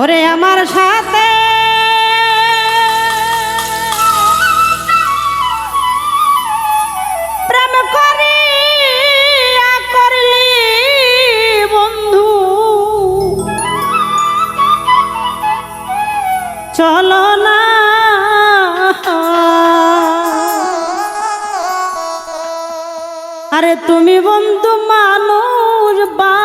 ওরে আমার সাথে। প্রেম করি করলি বন্ধু। চলো না। আরে তুমি বন্ধু মানুষ বা